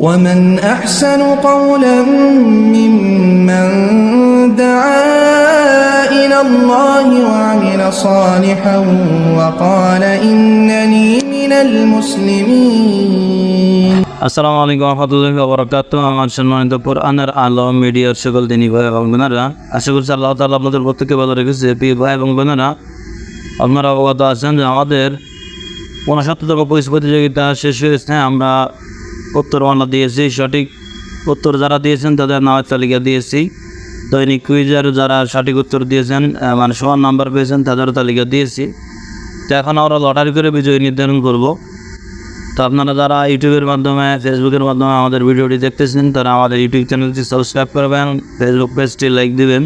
ومن أحسن قولا ممن دعا إلى الله وعمل صالحا وقال إنني من المسلمين আসসালামু আলাইকুম রহমতুল্লাহি ওবরাকাত আমার সম্মানিত কোরআনের আলো মিডিয়ার সকল দিনী ভাই এবং বোনেরা আশা করছি আল্লাহ তাআলা আপনাদের প্রত্যেককে ভালো রেখেছে প্রিয় ভাই এবং বোনেরা আপনারা অবগত আছেন যে আমাদের উনসত্তরতম কুইজ প্রতিযোগিতা শেষ হয়েছে আমরা উত্তর বাংলা দিয়েছি, সঠিক উত্তর যারা দিয়েছেন তাদের নামের তালিকা দিয়েছি। দৈনিক কুইজের যারা সঠিক উত্তর দিয়েছেন মানে সমান নাম্বার পেয়েছেন, তাদের তালিকা দিয়েছি। তো এখন আমরা লটারি করে বিজয়ী নির্ধারণ করব। তো আপনারা যারা ইউটিউবের মাধ্যমে, ফেসবুকের মাধ্যমে আমাদের ভিডিওটি দেখতেছেন, তারা আমাদের ইউটিউব চ্যানেলটি সাবস্ক্রাইব করবেন, ফেসবুক পেজটি লাইক দিবেন।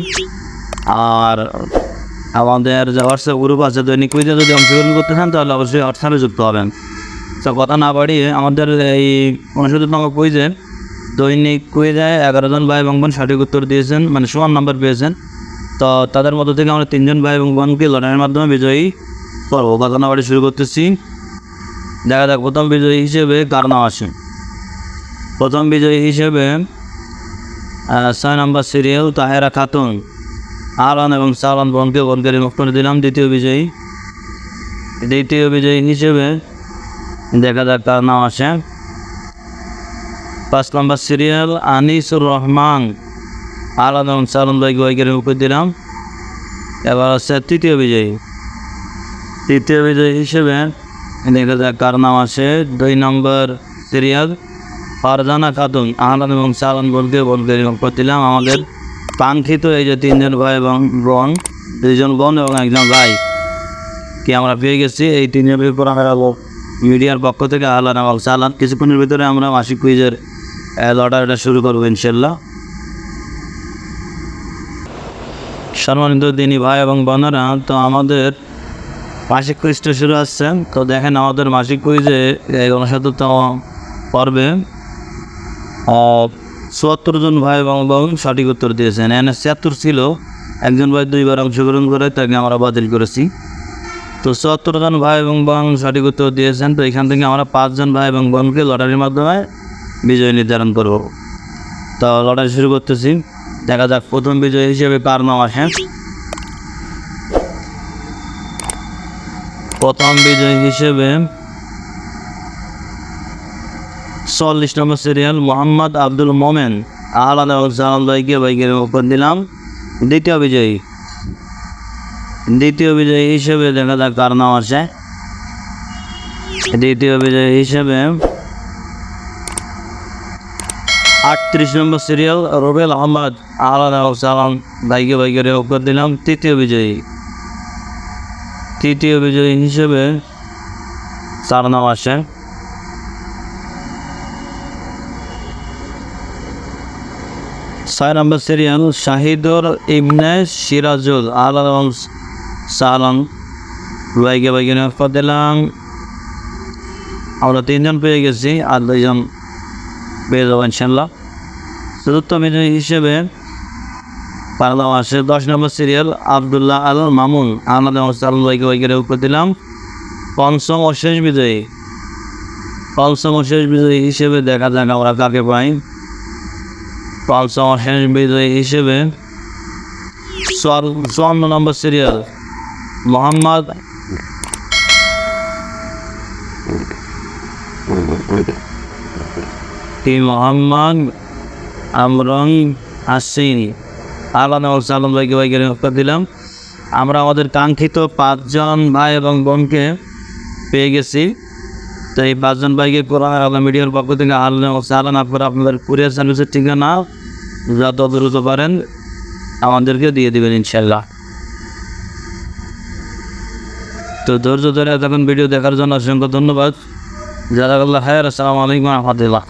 আর আমাদের যে হোয়াটসঅ্যাপ গ্রুপ আছে, দৈনিক কুইজে যদি অংশগ্রহণ করতে চান, তাহলে অবশ্যই হোয়াটসঅ্যাপে যুক্ত হবেন। তো কথা না বাড়িয়ে আমাদের এই উনসত্তরতম কুইজে দৈনিক কুইজে এগারো জন ভাই এবং বোন সঠিক উত্তর দিয়েছেন মানে সমান নাম্বার পেয়েছেন। তো তাদের মধ্যে থেকে আমরা তিনজন ভাই এবং বোনকে লড়াইয়ের মাধ্যমে বিজয়ী করব। কথা না বাড়ি শুরু করতেছি। দেখা যাক, প্রথম বিজয়ী হিসেবে কার নাম আসে প্রথম বিজয়ী হিসেবে ছয় নম্বর সিরিয়াল তাহেরা খাতুন। আরন এবং সালান বোনকে বনকারী মুক্ত দিলাম। দ্বিতীয় বিজয়ী। দ্বিতীয় বিজয়ী হিসেবে দেখা যাক কার নাম আসে। পাঁচ নম্বর সিরিয়াল আনিসুর রহমান। আলাদা এবং সালন ভাই গোয়াইকারী মুখ করে দিলাম। এবার হচ্ছে তৃতীয় বিজয়ী। তৃতীয় বিজয়ী হিসেবে দেখা যাক কার নাম আসে। দুই নম্বর সিরিয়াল ফারজানা খাতুন। আহলান এবং সালান বলকে বলকে করছিলাম আমাদের কাঙ্ক্ষিত এই যে তিনজন ভাই এবং বোন, দুইজন বোন এবং একজন ভাই। কি আমরা পেয়ে গেছি? এই তিনজনের উপর আমরা মিডিয়ার পক্ষ থেকে আহলান এবং সালান কিছুক্ষণের ভিতরে আমরা মাসিক কুইজের লটারিটা শুরু করব ইনশাল্লাহ। সম্মানিত দিনী ভাই এবং বোনেরা, তো আমাদের মাসিক কুইজটা শুরু আসছে তো দেখেন আমাদের মাসিক কুইজে এই উনসত্তরতম পর্বে চুয়াত্তর জন ভাই এবং বোন সঠিক উত্তর দিয়েছেন। এনে ছিয়াত্তর ছিল, একজন ভাই দুইবার অংশগ্রহণ করে, তাকে আমরা বাতিল করেছি। তো চুয়াত্তর জন ভাই এবং বোন সঠিক উত্তর দিয়েছেন। তো এখান থেকে আমরা পাঁচজন ভাই এবং বোনকে লটারির মাধ্যমে বিজয় নির্ধারণ করব। তো লটারি শুরু করতেছি। দেখা যাক, প্রথম বিজয় হিসেবে কার নাম আসে? প্রথম বিজয়ী হিসেবে চল্লিশ নম্বর সিরিয়াল মোহাম্মদ আব্দুল মোমেন। আহলাদ এবং সালাম ভাইকে ভাইকে উপর দিলাম। দ্বিতীয় বিজয়ী। দ্বিতীয় বিজয়ী হিসেবে দেখা যাক কার নাম আসে। দ্বিতীয় বিজয়ী হিসেবে আটত্রিশ নম্বর সিরিয়াল রুবেল আহমদ আহলাদ এবং সালাম, ভাইকে ভাইকে উপর দিলাম, তৃতীয় বিজয়ী। তৃতীয় বিজয়ী হিসেবে তার নাম আসে। ছয় নম্বর সিরিয়াল শাহিদুর ইবনে সিরাজুল আলম সালন ভাইকে ভাইকে নিয়োগ দিলাম। আমরা তিনজন পেয়ে গেছি, আর দুইজন পেয়ে যাব ইনশাল্লাহ চতুর্থ বিজয়ী হিসেবে পারলাম আসে দশ নম্বর সিরিয়াল আবদুল্লাহ আল মামুন, আহমদ সালাম ভাইকে ভাইকে উপর দিলাম। পঞ্চম ও শেষ বিজয়ী, পঞ্চম ও শেষ বিজয়ী হিসেবে দেখা যাক আমরা কাকে পাই। পঞ্চম ও শেষ বিজয়ী হিসেবে চুয়ান্ন নম্বর সিরিয়াল মোহাম্মদ মোহাম্মদ আমরং আসিন আলাদা সালাম ভাইকে ভাইকে নিয়োগ দিলাম। আমরা আমাদের কাঙ্ক্ষিত পাঁচজন ভাই এবং বোনকে পেয়ে গেছি। তো এই পাঁচজন ভাইকে কোরআন আল্লাহ মিডিয়ার পক্ষ থেকে আল্লাহ সালান আপনারা আপনাদের কুরিয়ার সার্ভিসের ঠিকানা যত দ্রুত পারেন আমাদেরকে দিয়ে দেবেন ইনশাল্লাহ তো ধৈর্য ধরে এতক্ষণ ভিডিও দেখার জন্য অসংখ্য ধন্যবাদ। জাজাকাল্লাহ হায়ার আসসালামু আলাইকুম রহমতুল্লাহ।